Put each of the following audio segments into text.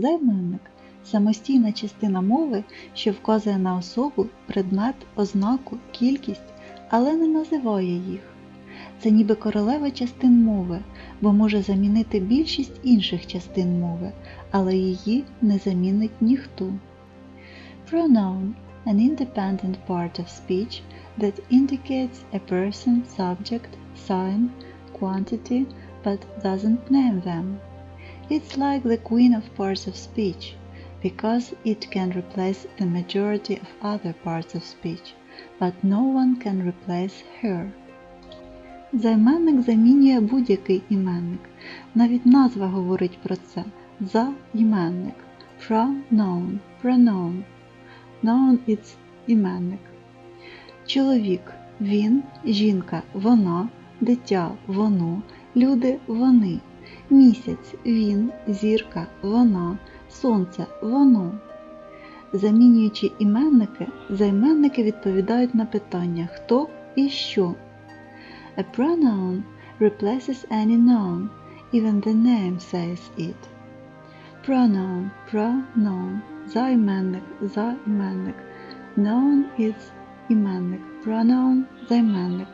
Займенник самостійна частина мови, що вказує на особу, предмет, ознаку, кількість, але не називає їх. Це ніби королева частин мови, бо може замінити більшість інших частин мови, але її не замінить ніхто. Pronoun an independent part of speech that indicates a person, subject, sign, quantity, but doesn't name them. It's like the queen of parts of speech, because it can replace the majority of other parts of speech, but no one can replace her. Займенник замінює будь-який іменник. Навіть назва говорить про це. Займенник. Pronoun. Pronoun. Noun – it's іменник. Чоловік він, жінка вона, дитя воно, люди вони. Місяць він, зірка вона, сонце воно. Замінюючи іменники, займенники відповідають на питання хто і що. A pronoun replaces any noun, even the name says it. Pronoun, pronoun, займенник, займенник. Noun is іменник, pronoun займенник.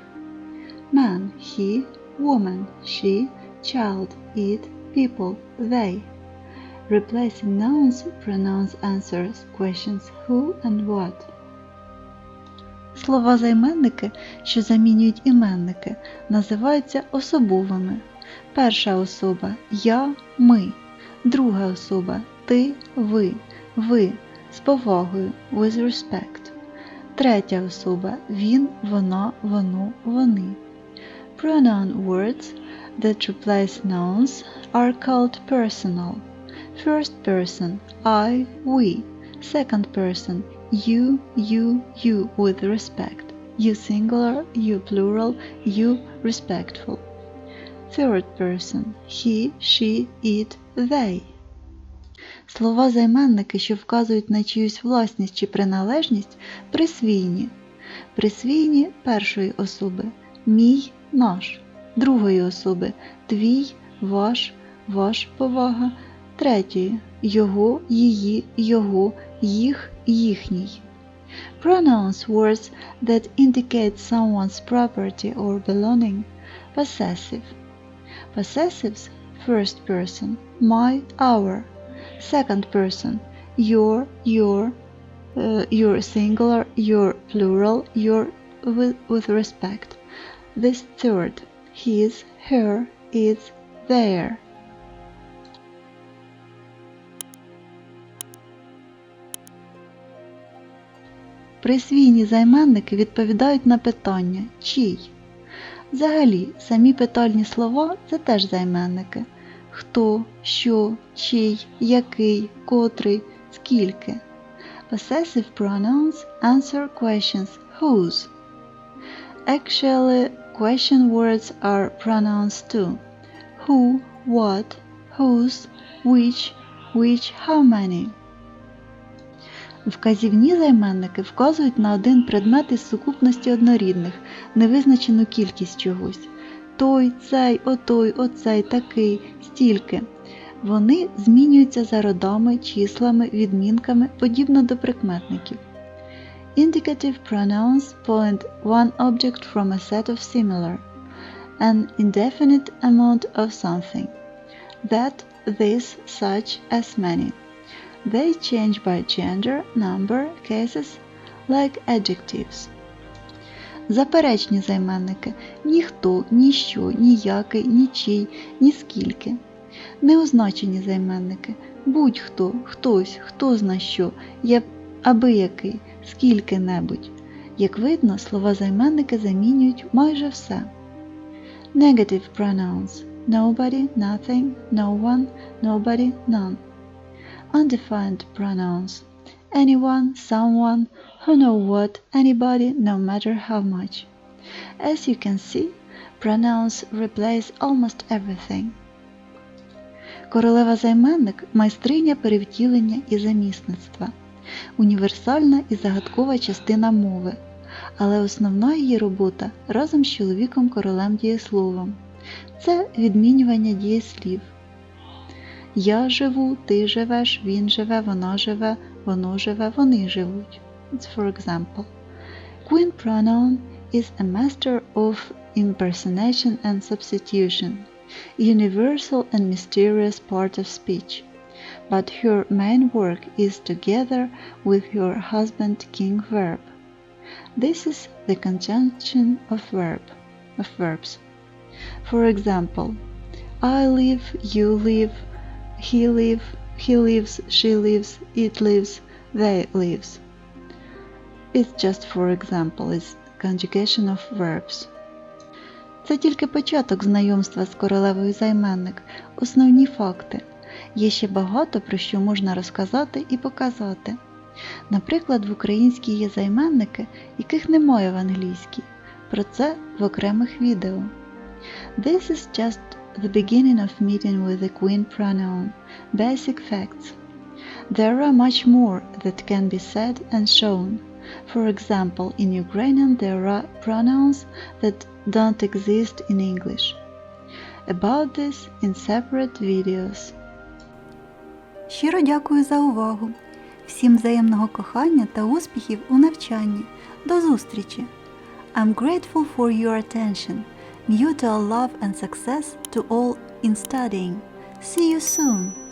Man, he, woman, she, child, it, people, they. Replacing nouns, pronouns answers questions who and what. Слова займенники, що замінюють іменники, називаються особовими. Перша особа я, ми, друга особа ти, ви, ви з повагою with respect. Третя особа він, вона, воно, вони. Pronoun words that replace nouns are called personal. First person I, we. Second person you, you, you with respect. You singular, you plural, you respectful. Third person he, she, it, they. Слова займенники, що вказують на чиюсь власність чи приналежність, присвійні. Присвійні першої особи мій, наш, другої особи твій, ваш, ваш повага, третьої його, її, його, їх, їхній. Pronouns words that indicate someone's property or belonging. Possessive. Possessives first person my, our. Second person your, your, uh, your singular, your plural, your with, with respect. This third his, her, its, their. Присвійні займенники відповідають на питання чий. Взагалі, самі питальні слова це теж займенники. Хто, що, чий, який, котрий, скільки. Possessive pronouns answer questions whose. Actually, question words are pronouns too. Who, what, whose, which, which, how many. Вказівні займенники вказують на один предмет із сукупності однорідних, невизначену кількість чогось. Той, цей, отой, оцей, такий, стільки. Вони змінюються за родами, числами, відмінками, подібно до прикметників. Indicative pronouns point one object from a set of similar, an indefinite amount of something. That, this, such, as many. They change by gender, number, cases, like adjectives. Заперечні займенники ніхто, ніщо, ніякий, нічий, ніскільки. Неозначені займенники будь-хто, хтось, хто зна що, є абиякий, Скільки-небудь. Як видно, слова займенники замінюють майже все. Negative pronouns nobody, nothing, no one, nobody, none. Undefined pronouns anyone, someone, who know what, anybody, no matter how much. As you can see, pronouns replace almost everything. Королева займенник майстриня перевтілення і замісництва, універсальна і загадкова частина мови, але основна її робота разом з чоловіком королем дієсловом це відмінювання дієслів. Я живу, ти живеш, він живе, вона живе, воно живе, вони живуть. It's for example. Queen pronoun is a master of impersonation and substitution, universal and mysterious part of speech. But her main work is together with her husband king verb. This is the conjunction of verb of verbs. For example, I live, you live, he live, he lives, she lives, it lives, they lives. It's just for example, it's conjugation of verbs. Це тільки початок знайомства з королевою займенник, основні факти. Є ще багато про що можна розказати і показати. Наприклад, в українській є займенники, яких немає в англійській. Про це в окремих відео. This is just the beginning of meeting with the queen pronoun. Basic facts. There are much more that can be said and shown. For example, in Ukrainian there are pronouns that don't exist in English. About this in separate videos. Щиро дякую за увагу. Всім взаємного кохання та успіхів у навчанні. До зустрічі! I'm grateful for your attention. Mutual love and success to all in studying. See you soon!